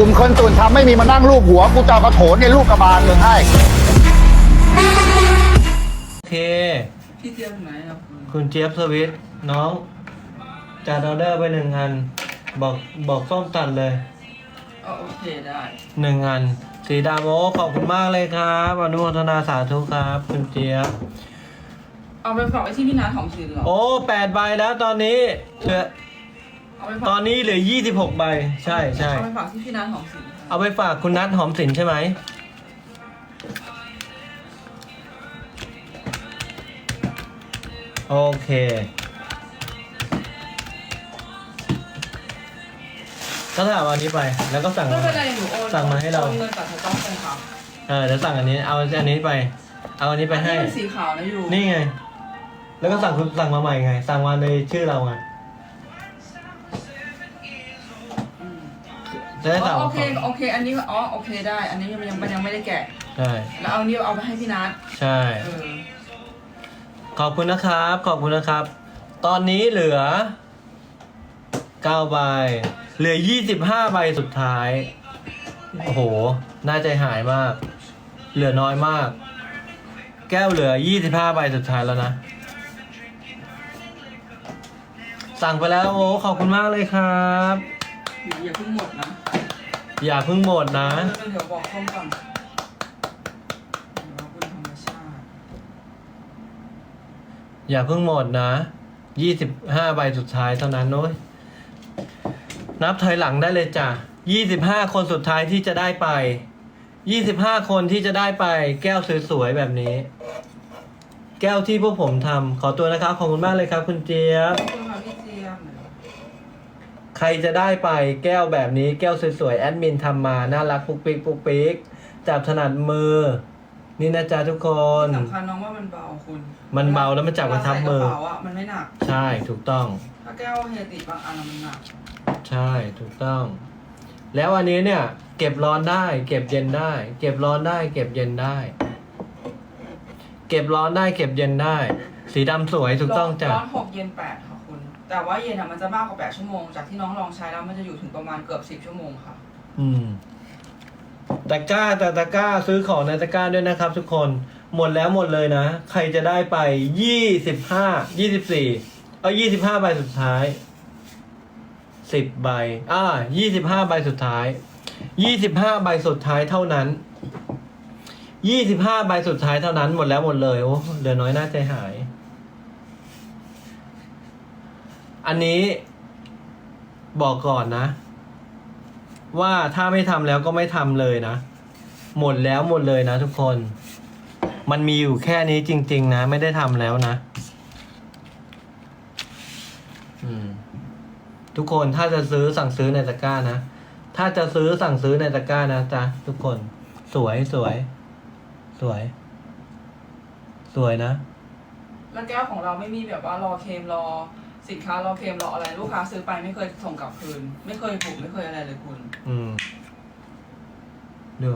กลุ่มคนส่วนทำไม่มีมานั่งรูปหัว กูจะเอากระโถนในลูกกระบาลมึงให้ โอเค พี่เตรียมไหนครับคุณคุณเจี๊ยบสวิตน้องจัดออเดอร์ไปหนึ่งอัน บอกบอกส้มตัดเลยเอาโอเคได้หนึ่งอัน สีดำโอ้ขอบคุณมากเลยครับอนุโมทนาสาธุครับ คุณเจี๊ยบ เอาไปฝากไว้ที่พี่นัทของศิลป์เหรอโอ้แปดใบแล้วตอนนี้เหลือ เอาไปฝากตอนนี้เหลือยี่สิบหกใบ ใช่ใช่ เอาไปฝากที่พี่นัทของศิลป์เอาไปฝากคุณนัทหอมสินใช่ไหม โอเค ก็ถามอันนี้ไป แล้วก็สั่งไม่มา เป็นไรหนูโอนสั่งมาให้เรา โอนเงินจากสต๊อกเลยค่ะเออเดี๋ยวสั่งอันนี้ เอาอันนี้ไป เอาอันนี้ไปให้ อันนี้มันสีขาวนะอยู่นี่ไง แล้วก็สั่งคุณสั่งมาใหม่ไง สั่งมาในชื่อเราไง จะได้อ๋สั่งอขโอองเคโอเค อันนี้ก็อ๋อโอเคได้ อันนี้ยังยังมันยังไม่ได้แกะ ใช่ แล้วเอานี้เอาไปให้พี่นัทใช่ เออขอบคุณนะครับ ขอบคุณนะครับ ตอนนี้เหลือ9ใบ เหลือ 25ใบสุดท้าย โอ้โห น่าใจหายมาก เหลือน้อยมาก แก้วเหลือ 25ใบสุดท้ายแล้วนะ สั่งไปแล้วโอ้ขอบคุณมากเลยครับ อย่าเพิ่งหมดนะ อย่าเพิ่งหมดนะ เดี๋ยวบอกข้อมก่อนเดี๋ยวคุณธรรมชาติอย่าเพิ่งหมดนะ25ใบสุดท้ายเท่านั้นโน้ยนับถอยหลังได้เลยจ้ะ25คนสุดท้ายที่จะได้ไป25คนที่จะได้ไป แก้วสวยๆแบบนี้ แก้วที่พวกผมทำขอตัวนะครับขอบคุณมากเลยครับ คุณเจี๊ยบ ขอบคุณค่ะพี่เตรียม ใครจะได้ไปแก้วแบบนี้แก้วสวยๆ แอดมินทำมา น่ารักปุ๊กปิ๊กปุ๊กปิ๊กจับถนัดมือ นี่นะจ๊ะทุกคน สำคัญน้องว่ามันเบาคุณมันเบาแล้วมันจับกระทับมือ เวลาใส่กระเป๋าอะมันไม่หนัก ใช่ถูกต้อง ถ้าแก้วเฮติบางอันอะมันหนัก ใช่ถูกต้อง แล้วอันนี้เนี่ย เก็บร้อนได้ เก็บเย็นได้ เก็บร้อนได้ เก็บเย็นได้ เก็บร้อนได้ เก็บเย็นได้ สีดำสวยถูกต้องจ้ะ ร้อนหกเย็นแปดค่ะคุณ แต่ว่าเย็นอะมันจะมากกว่าแปดชั่วโมง จากที่น้องลองใช้แล้วมันจะอยู่ถึงประมาณเกือบสิบชั่วโมงค่ะ อืมตะกร้าแต่ตะกร้าซื้อของในตะกร้าด้วยนะครับ ทุกคนหมดแล้วหมดเลยนะ ใครจะได้ไปยี่สิบห้ายี่สิบสี่เอายี่สิบห้าใบสุดท้ายสิบใบ อ่ายี่สิบห้าใบสุดท้ายยี่สิบห้าใบสุดท้ายเท่านั้นยี่สิบห้าใบสุดท้ายเท่านั้นหมดแล้วหมดเลยโอ้เหลือน้อยน่าใจหาย อันนี้บอกก่อนนะ ว่าถ้าไม่ทำแล้วก็ไม่ทำเลยนะ หมดแล้วหมดเลยนะทุกคน มันมีอยู่แค่นี้จริง ๆ นะ ไม่ได้ทำแล้วนะทุกคนถ้าจะซื้อสั่งซื้อในตะกร้านะ ถ้าจะซื้อสั่งซื้อในตะกร้านะจ๊ะทุกคน สวยสวย สวย สวยนะ แล้วแก้วของเราไม่มีแบบว่ารอเคมรอ สินค้าเรอเคลมรออะไรลูกค้าซื้อไปไม่เคยส่งกลับคืน ไม่เคยบุกไม่เคยอะไรเลยคุณ อืมดู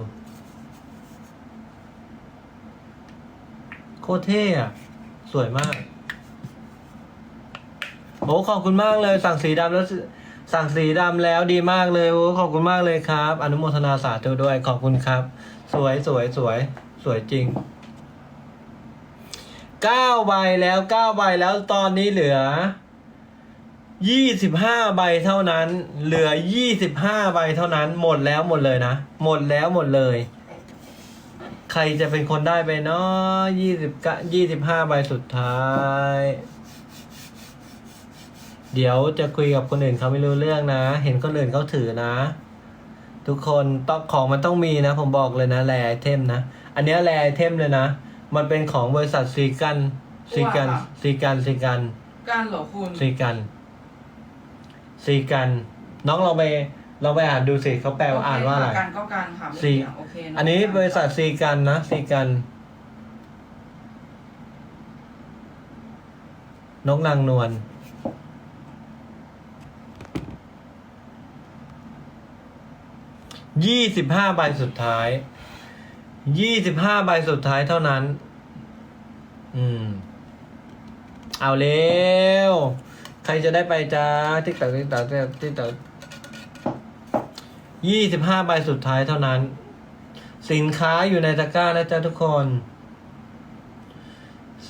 โคตรเท่อะสวยมากโอ้ขอบคุณมากเลย สั่งสีดำแล้วสั่งสีดำแล้วดีมากเลยโอ้ขอบคุณมากเลยครับ อนุโมทนาสาธุด้วยขอบคุณครับ สวยสวยสวย สวยจริงเก้าใบแล้วเก้าใบแล้วตอนนี้เหลือ ยี่สิบห้าใบเท่านั้น เหลือยี่สิบห้าใบเท่านั้น หมดแล้วหมดเลยนะ หมดแล้วหมดเลย ใครจะเป็นคนได้ไปเนาะยี่สิบยี่สิบห้าใบสุดท้าย เดี๋ยวจะคุยกับคนอื่นเขาไม่รู้เรื่องนะ เห็นคนอื่นเขาถือนะ ทุกคนต้องของมันต้องมีนะ ผมบอกเลยนะ แรไอเทมนะ อันเนี้ยแรไอเทมเลยนะ มันเป็นของบริษัทซีกันซีกันซีกันซีกัน การเหรอคุณ ซีกัน ซีกัน น้องเราไปเราไปอ่านดูสิเขาแปลว่าอ่านว่าอะไรการก็การค่ะไม่ซีเกี่ยวโอเคเะอันนี้บริษัทซีกันนะซีกัน นกนางนวลยี่สิบห้าใบสุดท้าย ยี่สิบห้าใบสุดท้ายเท่านั้น อืม เอาเร็ว ใครจะได้ไปจ้าติ๊กตักติ๊กตักติ๊กตักยี่สิบห้าใบสุดท้ายเท่านั้น สินค้าอยู่ในตะกร้านะจ๊ะทุกคน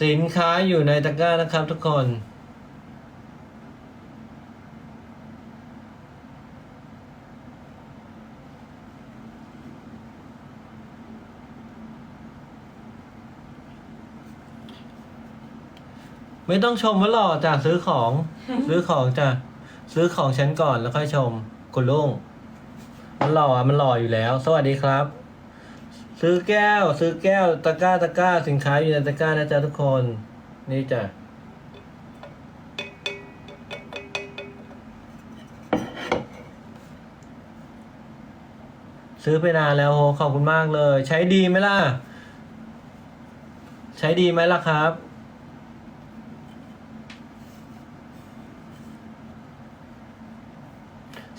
สินค้าอยู่ในตะกร้านะครับทุกคน ไม่ต้องชมว่าหล่อจ้ะซื้อของ ซื้อของจ้ะซื้อของฉันก่อนแล้วค่อยชมคุณลุงมันหล่ออะมันหล่ออยู่แล้ว สวัสดีครับ ซื้อแก้ว ซื้อแก้วตะกร้าตะกร้า สินค้าอยู่ในตะกร้านะจ๊ะทุกคน นี่จ้ะซื้อไปนานแล้วโหขอบคุณมากเลย ใช้ดีไหมล่ะ ใช้ดีไหมล่ะครับ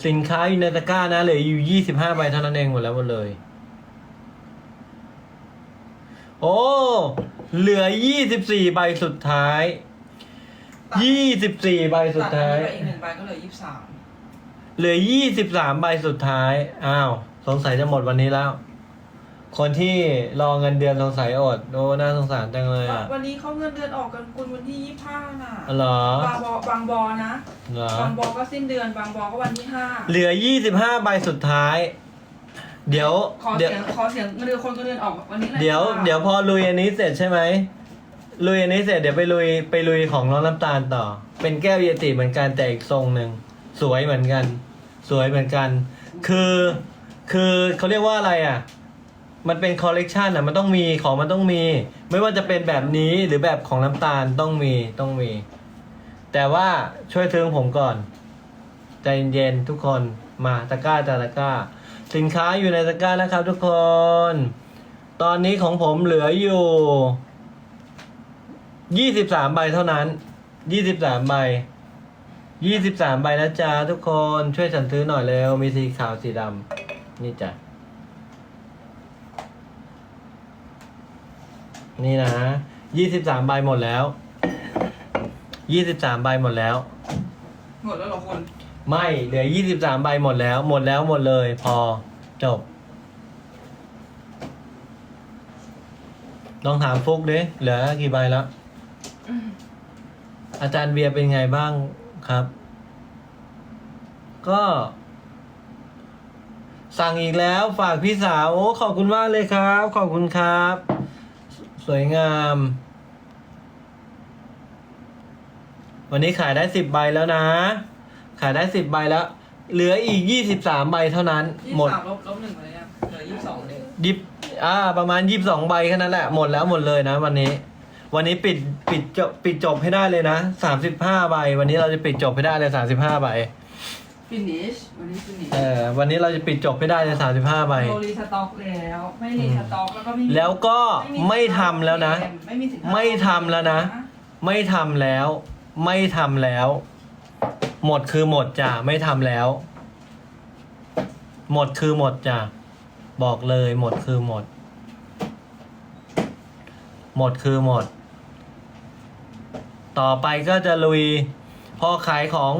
สินค้าอยู่ในตะกร้านะเหลืออยู่ยี่สิบห้าใบเท่านั้นเองหมดแล้วหมดเลย โอ้ เหลือยี่สิบสี่ใบสุดท้ายยี่สิบสี่ใบสุดตัดอันท้ายนี้ไปอีกหนึ่งใบก็เหลือยี่สิบสาม เหลือยี่สิบสามใบสุดท้าย อ้าว สงสัยจะหมดวันนี้แล้ว คนที่รอเงินเดือนสงสัยอดโอ้น่าสงสารจังเลยอะวันนี้เขาเงินเดือนออกกันคุณวันที่ยี่ห้าน่ะเหรอบางบอบางบอนะเหรอบางบอก็สิ้นเดือนบางบอก็วันที่ห้าเหลือยี่สิบห้าใบสุดท้าย เดี๋ยวขอเดี๋เสียยวงขอเสียงเงินเดือนคนเงินเดือนออกวันนี้เลยเดี๋ยวค่ะเดี๋ยวพอลุยอันนี้เสร็จใช่ไหมลุยอันนี้เสร็จเดี๋ยวไปลุยไปลุยของน้องน้ำตาลต่อ เป็นแก้วเยติเหมือนกันแต่อีกทรงหนึ่งสวยเหมือนกัน สวยเหมือนกัน คือคือเขาเรียกว่าอะไรอะ มันเป็นคอลเลกชันอะมันต้องมีของมันต้องมี ไม่ว่าจะเป็นแบบนี้หรือแบบของน้ำตาลต้องมีต้องมี แต่ว่าช่วยซื้อของผมก่อน ใจเย็นๆทุกคนมาตะกร้าจ้าตะกร้า สินค้าอยู่ในตะกร้านะครับทุกคน ตอนนี้ของผมเหลืออยู่ยี่สิบสามใบเท่านั้นยี่สิบสามใบยี่สิบสามใบนะจ๊ะทุกคนช่วยฉันซื้อหน่อยเร็วมีสีขาวสีดำนี่จ้ะ นี่นะยี่สิบสามใบหมดแล้ว ยี่สิบสามใบหมดแล้ว หมดแล้วเหรอคุณไม่เหลือยี่สิบสามใบหมดแล้ว หมดแล้วหมดเลย พอจบ ลองถามฟุกดิเหลือกี่ใบแล้ว อาจารย์เบียร์เป็นไงบ้างครับ ก็ สั่งอีกแล้วฝากพี่สาวโอ้ขอบคุณมากเลยครับ ขอบคุณครับ สวยงาม วันนี้ขายได้สิบใบแล้วนะ ขายได้สิบใบแล้ว เหลืออีกยี่สิบสามใบเท่านั้นยี่หมสิดบสามลบลบหนึ่งไปเลยยังเหลือยี่สิบสองเลยยิบอ่า ประมาณยี่สิบสองใบแค่นั้นแหละ หมดแล้วหมดเลยนะ วันนี้ วันนี้ปิดปิดจบปิดจบให้ได้เลยนะสามสิบห้าใบ วันนี้เราจะปิดจบให้ได้เลยสามสิบห้าใบ ฟินิชวันนี้ฟินิชเออวันนี้เราจะปิดจบให้ได้เลยสามสิบห้าใบโรรีสต็อกแล้ว ไม่รีสต็อกแล้วก็ไม่มีแล้วก็มีไม่ทำแล้วนะ ไม่มีสินค้าไม่ทำแล้วนะ ไม่ทำแล้ว ไม่ทำแล้ว หมดคือหมดจ้ะไม่ทำแล้ว หมดคือหมดจ้ะบอกเลยหมดคือหมด หมดคือหมด ต่อไปก็จะลุย พอขายของ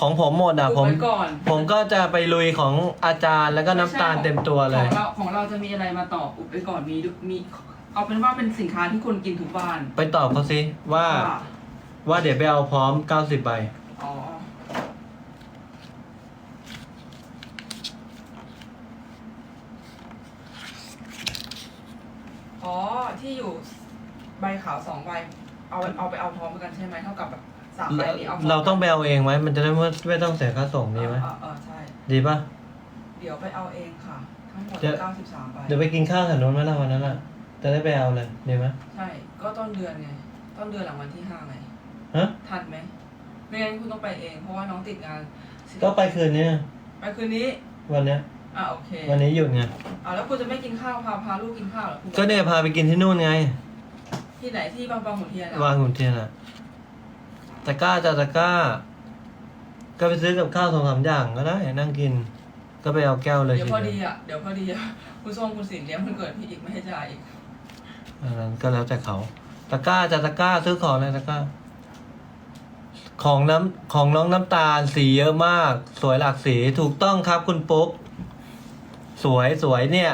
ของผมหมดอะอุบผมไว้ก่อน ผมก็จะไปลุยของอาจารย์แล้วก็น้ำตาลเต็มตัวเลย ของเราของเราจะมีอะไรมาต่ออุบไปก่อนมีดูมีเอาเป็นว่าเป็นสินค้าที่คนกินทุกบ้านไปตอบเขาสิว่าว่าว่าเดี๋ยวไปเอาพร้อม 90ใบอ๋ออ๋อที่อยู่ใบขาวสองใบเอาเอาไปเอาพร้อมกันใช่ไหมเท่ากับแบบ สามใบนี้เอาพร้มเราต้องไปเอาเองไหมมันจะได้ไม่ไม่ต้องเสียค่าส่งดีไหมเออเออใช่ ดีปะเดี๋ยวไปเอาเองค่ะ ทั้งหมดเดี๋ยวเก้าสิบสามใบเดี๋ยวไปกินข้าวกับโน้นไหมล่ะวันนั้นอะจะได้ไปเอาเลยดีไหมใช่ ก็ต้นเดือนไง ต้นเดือนหลังวันที่ห้าไงฮะทันไหมไม่งั้นคุณต้องไปเอง เพราะว่าน้องติดงานก็ไปคืนนี้ไปคืนนี้ วันเนี้ยอะโอเค วันนี้หยุดไงอะแล้วคุณจะไม่กินข้าวพาพาลูกกินข้าวเหรอคุณก็เนี่ยพาไปกินที่นู่นไง ที่ไหนที่บางบางขุนเทียนเหรอวางหุ่นเทียนอะ ตะกร้าจะตะกร้า ก็ไปซื้อกับข้าวสองสามอย่างก็ได้ นั่งกิน ก็ไปเอาแก้วเลยเดี๋ยวทีพอเดีดียวอะ เดี๋ยวพอดีอะ คุณส้มคุณสินเลี้ยงมันเกิดพี่อีกไม่ให้จ่ายอีกอันนั้นก็แล้วแต่เขา ตะกร้าจะตะกร้าซื้อของเลยตะกร้า ของน้ำของน้องน้ำตาลสีเยอะมาก สวยหลากสีถูกต้องครับคุณปุ๊ก สวยสวยเนี่ย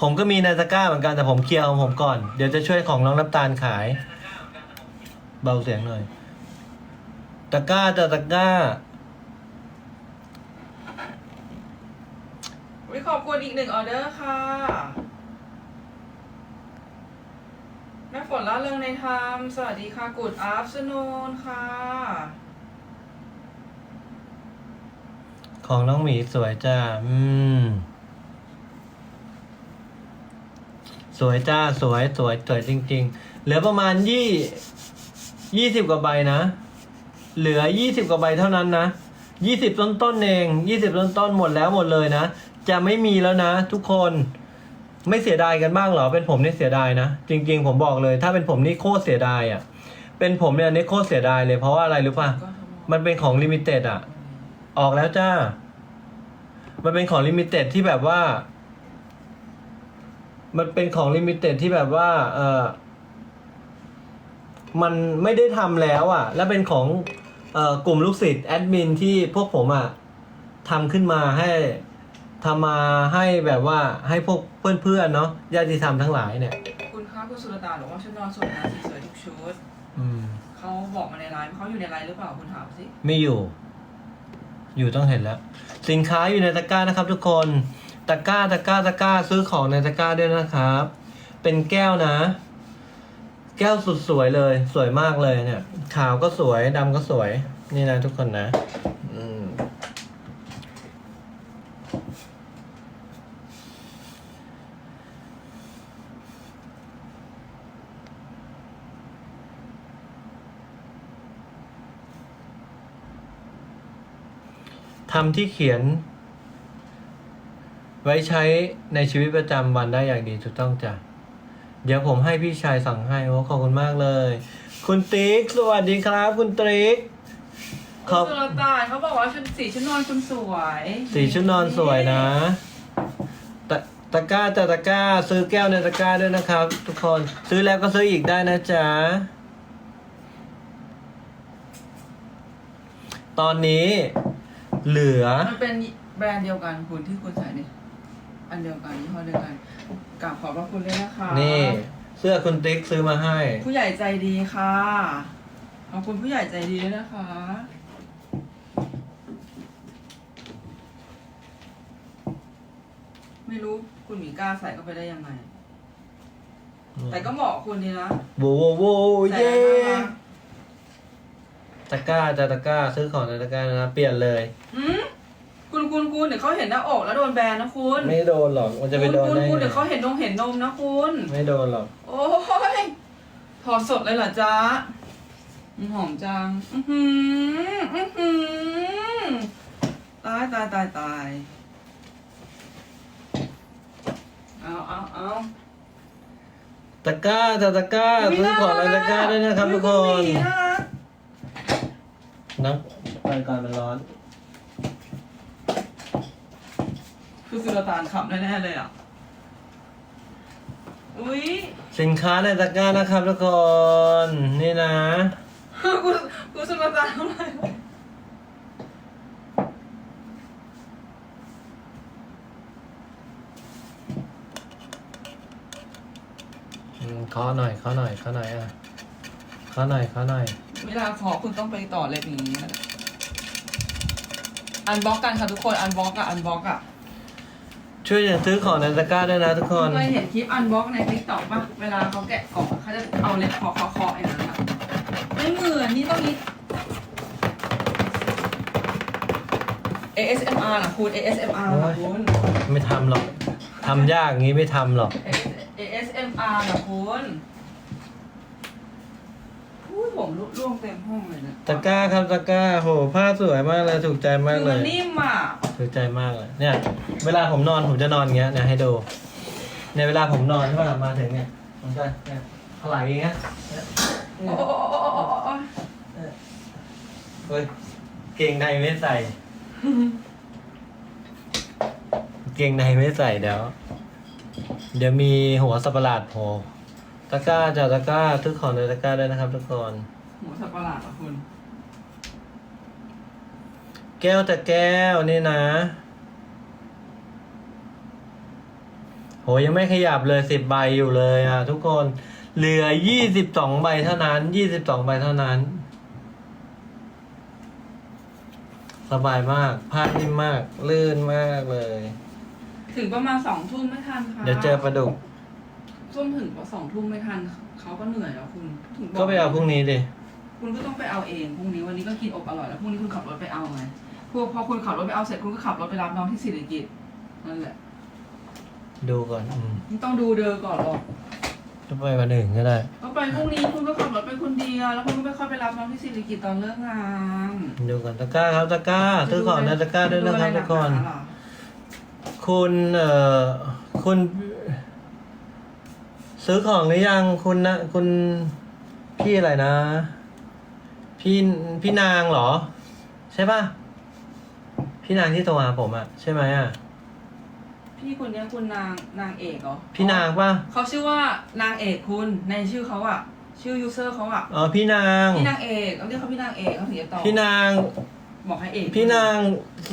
ผมก็มีในตะกร้าเหมือนกันแต่ผมเคลียร์ของผมก่อน เดี๋ยวจะช่วยของน้องน้ำตาลขาย เบาเสียงหน่อย ตะกร้าจะตะกร้า วิขอบคุณอีกหนึ่งออเดอร์ค่ะ แม่ฝนละเริงในธรรม สวัสดีค่ะกูดอัพสนูนค่ะ ของน้องหมีสวยจ้า อืม สวยจ้า สวยสวยสวยจริง ๆ เหลือประมาณยี่ยี่สิบกว่าใบนะ เหลือยี่สิบกว่าใบเท่านั้นนะยี่สิบต้นต้นเองยี่สิบต้นต้นหมดแล้วหมดเลยนะ จะไม่มีแล้วนะ ทุกคนไม่เสียดายกันบ้างเหรอ เป็นผมนี่เสียดายนะ จริง ๆ ผมบอกเลย ถ้าเป็นผมนี่โคตรเสียดายอะ่ะ เป็นผมเนี่ยนี่โคตรเสียดายเลยเพราะว่าอะไรรู้ป่ะ มันเป็นของลิมิเต็ดอะ ออกแล้วจ้า มันเป็นของลิมิเต็ดที่แบบว่า มันเป็นของลิมิเต็ดที่แบบว่า เออมันไม่ได้ทำแล้วอะ แล้วเป็นของ เอ่อกลุ่มลูกศิษย์แอดมินที่พวกผมอะทำขึ้นมาให้ทำมาให้แบบว่าให้พวกเพื่อนๆเนาะญาติธรรมทั้งหลายเนี่ย คุณคะคุณสุรตาบอกว่าชุดนอนสวยนะสีสวยทุกชุดอืม เขาบอกมาในไลน์เขาอยู่ในไลน์หรือเปล่าคุณถามสิไม่อยู่ อยู่ต้องเห็นแล้ว สินค้าอยู่ในตะกร้านะครับทุกคน ตะกร้าตะกร้าตะกร้าซื้อของในตะกร้าด้วยนะครับ เป็นแก้วนะ แก้วสุดสวยเลย สวยมากเลยเนี่ย ขาวก็สวยดำก็สวย นี่นะทุกคนนะ อืมทำที่เขียน ไว้ใช้ในชีวิตประจำวันได้อย่างดีถูกต้องจ้ะ เดี๋ยวผมให้พี่ชายสั่งให้โอ้ขอบคุณมากเลย คุณติ๊กสวัสดีครับ คุณติ๊กขคุอณบสุรตาเขาบอกว่าชุดสีชุดนอนคุณสวยสีชุดนอนสวยนะตะตะกร้าแต่ตะกร้าซื้อแก้วในตะกร้าด้วยนะครับ ทุกคนซื้อแล้วก็ซื้ออีกได้นะจ๊ะตอนนี้เหลือ มันเป็นแบรนด์เดียวกันคุณที่คุณใส่เนี่ยอันเดียวกันยี่ห้อเดียวกัน กราบขอบพระคุณเลยนะคะนี่เสื้อคุณติ๊กซื้อมาให้ ผู้ใหญ่ใจดีค่ะขอบคุณผู้ใหญ่ใจดีด้วยนะคะไม่รู้คุณหมีกล้าใส่เข้าไปได้ยังไง แต่ก็เหมาะคุณดีนะโวโวโวใส่เย่แล้วน่ารักตะกร้าจะตะกร้าซื้อของในตะกร้านะเปลี่ยนเลยหืม คุณคุณคุณเดี๋ยวเขาเห็นหน้าอกแล้วโดนแบนนะคุณไม่โดนหรอกมันจะไปโดนคุณได้คุณไงเดี๋ยวเขาเห็นนมเห็นนมนะคุณ ไม่โดนหรอก โอ้ยถอดสดเลยเหรอจ๊ะอืมหอมจัง อือหืออือหือตายตายตายตาย เอาเอาเอาตะกร้าจะตะกร้าซื้อของในตะกร้าด้วยนะครับทุกคนอุ๊ยณหมีน่ารักน้ำรายการมันร้อน คือสุลต่านขำแน่ๆเลยอะ อุ้ยสินค้าในตะกร้านะครับทุกคน นี่นะ กูกูสุลต่านเท่าไหร่อืมเคาะหน่อยเคาะหน่อยเคาะหน่อยอะเคาะหน่อยเคาะหน่อย เวลาขอคุณต้องไปต่อเล็บอย่างนี้นะอันบล็อกกันค่ะทุกคน อันบล็อกอะอันบล็อกอะ ช่วยกันซื้อของในตะกร้าด้วยนะทุกคนเคยเห็นคลิปอันบล็อกในทิกตอกปะเวลาเขาแกะกล่องอะเขาจะเอาเล็บเคาะเคาะเคาะอย่างนั้นอะไม่เหมือนนี่ต้องนี้ ASMR นะคุณ ASMR นะคุณ ไม่ทำหรอกทำยากงี้ไม่ทำหรอก ASMR นะคุณ อุ้ยผมร่วงเต็มห้องเลยนะตะกร้าครับตะกร้าโหผ้าสวยมากเลยถูกใจมากคือเลมันย นิ่มอะถูกใจมากเลยเนี่ย เวลาผมนอนผมจะนอนอย่างเงี้ยเนี่ยให้ดูในเวลาผมนอนใช่ป่ะมาถึงเนี่ยผมจะเนี่ยถลายอย่างเงี้ยเนี่ยโอ้โอ้โอ้โอ้โอ้โอ้เฮ้ยเกงในไม่ใส่ เกงในไม่ใส่เดี๋ยว เดี๋ยวมีหัวสับประหลาดโผล่ ตะกร้าจะตะกร้าซื้อของในตะกร้าด้วยนะครับ ทุกคนหัวสับประหลาดอะคุณแก้วแต่แก้วนี่นะยังไม่ขยับเลยสิบใบอยู่เลยอะ ทุกคน เหลือยี่สิบสองใบเท่านั้นยี่สิบสองใบเท่านั้น สบายมากผ้านิ่มมาก ลื่นมากเลย ถึงประมาณสองทุ่มไม่ทันค่ะ เดี๋ยวเจอปลาดุก ส้มถึงสองทุ่มไม่ทันเขาก็เหนื่อยแล้วคุณถึงบก็ไปเอาพรุ่งนี้ดิคุณก็ต้องไปเอาเองพรุ่งนี้วันนี้ก็กินอบอร่อยแล้วพรุ่งนี้คุณขับรถไปเอาไงพวกพอคุณขับรถไปเอาเสร็จคุณก็ขับรถไปรับน้องที่สิริกิตนั่นแหละดูก่อนอืมไม่ต้องดูเดอก่อนหรอกจะไปวันอื่นก็ได้ ก็ไปพรุ่งนี้คุณก็ขับรถไปคนเดียวแล้วคุณก็ไปค่อยไปรับน้องที่สิริกิตตอนเลิกงานดูก่อนตะกร้าครับตะกร้าซื้อของในตะกร้าด้วยนะครับทุกคน คุณเอ่อคุณ ซื้อของหรือยังคุณนะคุณพี่อะไรนะ พี่พี่นางเหรอ ใช่ปะพี่นางที่โทรหาผมอะใช่ไหมอะพี่คนเนี้ยคุณนางนางเอกเหรอพี่นางปะเขาชื่อว่านางเอกคุณในชื่อเขาอะชื่อยูเซอร์เขาอะอ๋อพี่นางพี่นางเอกเขาเรียกเขาพี่นางเอกเขาถึงจะตอบพี่นางบอกให้เอกพี่นาง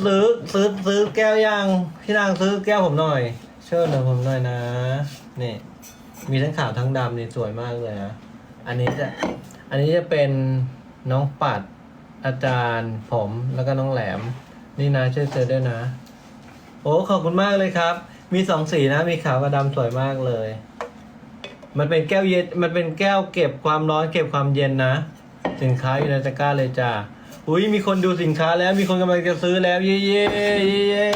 ซื้อซื้อซื้อแก้วยังพี่นางซื้อแก้วผมหน่อย เชิญหน่อยผมหน่อยนะนี่ มีทั้งขาวทั้งดำนี่สวยมากเลยนะอันนี้จะ อันนี้จะเป็นน้องปัด อาจารย์ผมแล้วก็น้องแหลม นี่นะช่วยซื้อด้วยนะ โอ้ขอบคุณมากเลยครับ มีสองสีนะ มีขาวกับดำสวยมากเลย มันเป็นแก้วเย็น มันเป็นแก้วเก็บความร้อนเก็บความเย็นนะ สินค้าอยู่ในตะกร้าเลยจ้าอุ้ยมีคนดูสินค้าแล้วมีคนกำลังจะซื้อแล้ว เย้เย้เย้เย้เย้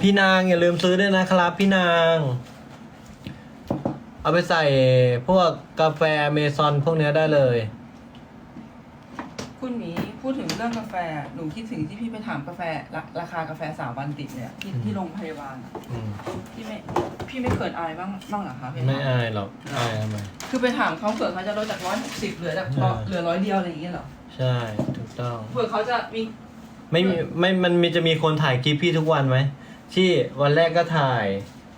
พี่นางอย่าลืมซื้อด้วยนะครับ พี่นาง เอาไปใส่พวกกาแฟเมซอนพวกเนี้ยได้เลย คุณหมีพูดถึงเรื่องกาแฟ หนูคิดถึงที่พี่ไปถามกาแฟราราคากาแฟสามวันติดเนี่ยที่ที่โรงพยาบาลอะอืมพี่ไม่พี่ไม่เขินอายบ้างบ้างเหรอคะพี่ไม่อายหรอกอายทำไม คือไปถามเขาเผื่อเขาจะลดจากร้อยหกสิบเหลือจากอ่าเหลือร้อยเดียวอะไรอย่างเงี้ยเหรอใช่ถูกต้อง เผื่อเขาจะมี ไม่มีไม่ มันมีจะมีคนถ่ายคลิปพี่ทุกวันไหม ที่วันแรกก็ถ่าย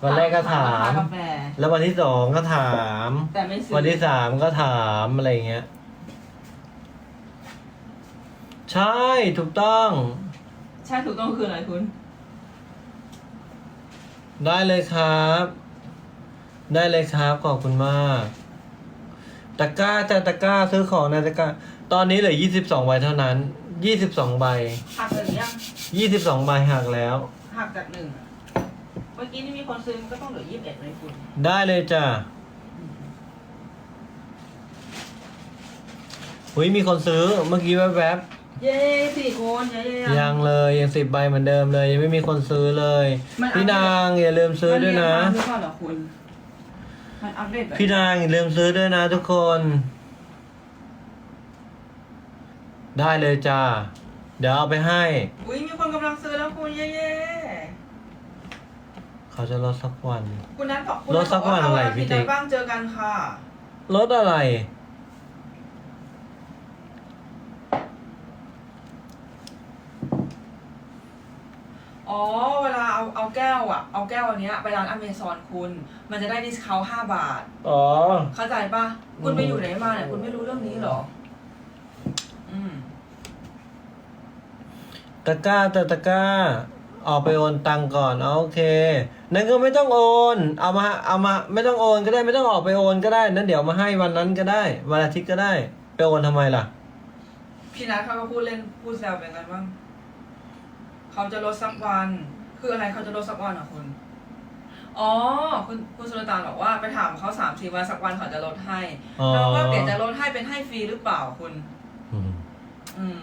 วันแรกก็ถาม กาแฟ แล้ววันที่สองก็ถาม แต่ไม่ซื้อวันที่สามก็ถามอะไรอย่างเงี้ย ใช่ถูกต้อง ใช่ถูกต้องคืออะไรคุณ ได้เลยครับ ได้เลยครับขอบคุณมากตะกร้าจะตะกร้าซื้อของในตะกร้าตอนนี้เหลือยี่สิบสองใบเท่านั้นยี่สิบสองใบหักเลยหรือยังยี่สิบสองใบหักแล้ว หักจากหนึ่งอะ เมื่อกี้นี่มีคนซื้อมันก็ต้องเหลือยี่สิบเอ็ดเลยคุณได้เลยจ้ะอุ้ยมีคนซื้อเมื่อกี้แวบเย้สี่คนเย้เย้ๆยังเลยยังสิบใบเหมือนเดิมเลย ยังไม่มีคนซื้อเลย มันอัปเดต พี่นางอย่าลืมซื้อด้วยนะ มัเรีกมาหรือเปล่าเหรอคุณ มันอัปเดตแบบพี่นางอย่าลืมซื้อด้วยนะทุกคน ได้เลยจ้าเดี๋ยวเอาไปให้ อุ้ยมีคนกำลังซื้อแล้วคุณเย้เย้ เขาจะลดสักวัน คุณนัทบอกคุณรถสักวันอะไรเาพี่พี่ติ๊กบ้างเจอกันค่ะ ลดอะไร อ๋อ เวลาเอาเอาแก้วอะเอาแก้วอันเนี้ยไปร้านอเมซอนคุณ มันจะได้ดิสคาวห้าบาท อ๋อ เข้าใจปะคุณไปอืมอยู่ไหนมาเนี่ยคุณไม่รู้เรื่องนี้เหรอ อืม ตะกร้าแต่ตะกร้า ออกไปโอนตังก่อนเอาโอเค นั่นก็ไม่ต้องโอน เอามาเอามาไม่ต้องโอนก็ได้ไม่ต้องออกไปโอนก็ได้นั้นเดี๋ยวมาให้วันนั้นก็ได้วันอาทิตย์ก็ได้ไปโอนทำไมล่ะ พี่นัทเขาก็พูดเล่นพูดแซวเป็นไงบ้างเขาจะลดสักวัน คืออะไรเขาจะลดสักวันเหรอคุณอ๋อคุณคุณสุลต่านบอกว่าไปถามเขาสามสี่วันสักวันเขาจะลดให้อ๋อแล้วว่าเดี๋ยวจะลดให้เป็นให้ฟรีหรือเปล่าคุณ อืมอืม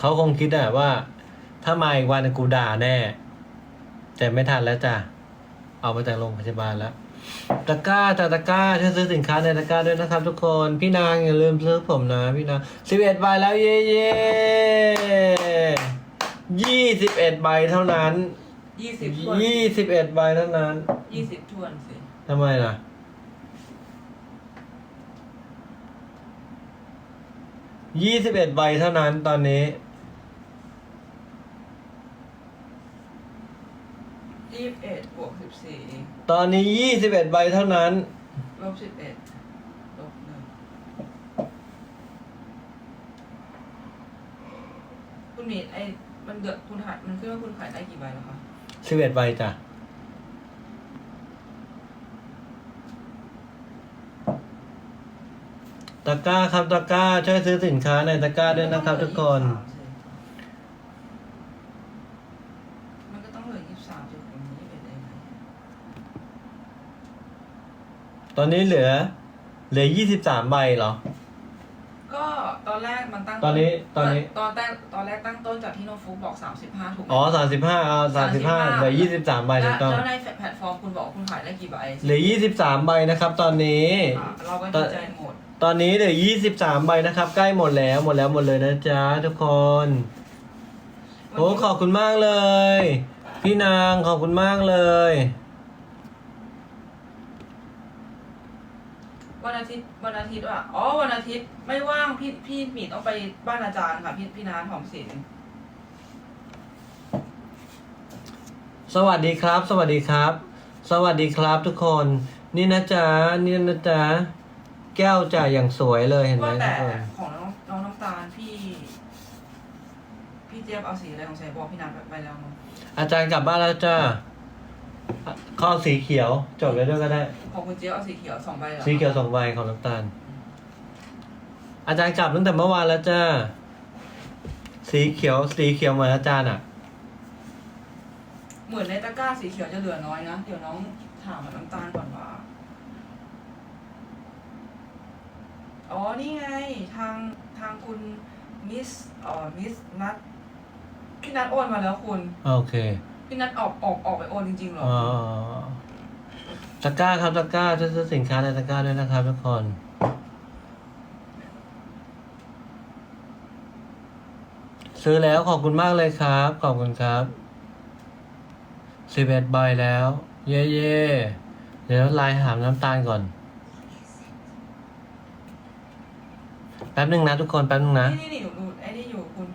เขาคงคิดอะว่า ถ้ามาอีกวันกูด่าแน่ แต่ไม่ทันแล้วจ้ะ เอามาจากโรงพยาบาลแล้วตะกร้าจ้ะตะกร้าช่วยซื้อสินค้าในตะกร้าด้วยนะครับทุกคน พี่นางอย่าลืมซื้อผมนะพี่นางสิบเอ็ดใบแล้วเย่เย่ยี่สิบเอ็ดใบเท่านั้นยี่สิบทวนยี่สิบเอ็ดใบเท่านั้นยี่สิบทวนสิทำไมล่ะ ยี่สิบเอ็ดใบเท่านั้นตอนนี้ ยี่สิบเอ็ดบวกสิบสี่ตอนนี้ยี่สิบเอ็ดใบเท่านั้น ลบสิบเอ็ดลบหนึ่งคุณมีไอ้ใบมันเดือดคุณขายมันขึ้นว่าคุณขายได้กี่ใบแล้วคะสิบเอ็ดใบจ้ะ ตะกร้าครับตะกร้าช่วยซื้อสินค้าในตะกร้าด้วยนะครับทุกคนมันก็ต้องเหลือยี่สิบสามสิคนนี้ไปได้ไหม ตอนนี้เหลือ เหลือยี่สิบสามใบเหรอ ก็ตอนแรกมันตั้งตอนนี้ตอนนี้ ตอนแต่ตอนแรกตั้งต้นจากที่โนฟุกบอกสามสิบห้าถูกไหม อ๋อสามสิบห้าเอาสามสิบห้าเหลือยี่สิบสามใบแล้ถูวกต้อง แล้วในแพลตฟอร์มคุณบอกว่าคุณขายได้กี่ใบเหลือยี่สิบสามใบนะครับตอนนี้ อะเราก็ดีใจหมด ตอนนี้เหลือยี่สิบสามใบนะครับ ใกล้หมดแล้วหมดแล้วหมดเลยนะจ๊ะทุกคน โอ้ขอบคุณมากเลย พี่นางขอบคุณมากเลย วันอาทิตย์วันอาทิตย์ว่ะอ๋อวันอาทิตย์ไม่ว่างพี่พี่หมีต้องไปบ้านอาจารย์ค่ะ พี่พี่นาหอมศิลป์สวัสดีครับ สวัสดีครับ สวัสดีครับทุกคน นี่นะจ๊ะนี่นะจ๊ะแก้วจ่าอย่างสวยเลยเห็นไหมว่าทุแต่กคนของน้องน้องน้ำตาลพี่ พี่เจี๊ยบเอาสีอะไรของใส่บอกพี่นาไปแล้วมั้งอาจารย์กลับบ้านแล้วจ้า ข้อสีเขียว จดไว้ด้วยก็ได้ ของคุณเจี๊ยบเอาสีเขียวสองใบเหรอสีเขียวสองใบของน้ำตาล อาจารย์กลับตั้งแต่เมื่อวานแล้วจ้า สีเขียว สีเขียวเหมือนอาจารย์อะ เหมือนในตะกร้าสีเขียวจะเหลือน้อยนะ เดี๋ยวน้องถามน้ำตาลก่อนว่า อ๋อ นี่ไง ทางทางคุณมิสเอ่อมิสนัทพี่นัทโอนมาแล้วคุณ โอเค พี่นัทออกออกออกไปโอนจริงๆเหรอ อ๋อตะกร้าครับตะกร้าช่วยซื้อสินค้าในตะกร้าด้วยนะครับทุกคน ซื้อแล้วขอบคุณมากเลยครับ ขอบคุณครับสิบเอ็ดใบแล้ว เย่เย่เดี๋ยวไลน์หามน้ำตาลก่อน แป๊บหนึ่งนะทุกคนแป๊บหนึ่งนะ นี่นี่นี่หนูดูไอ้นี่อยู่คุณ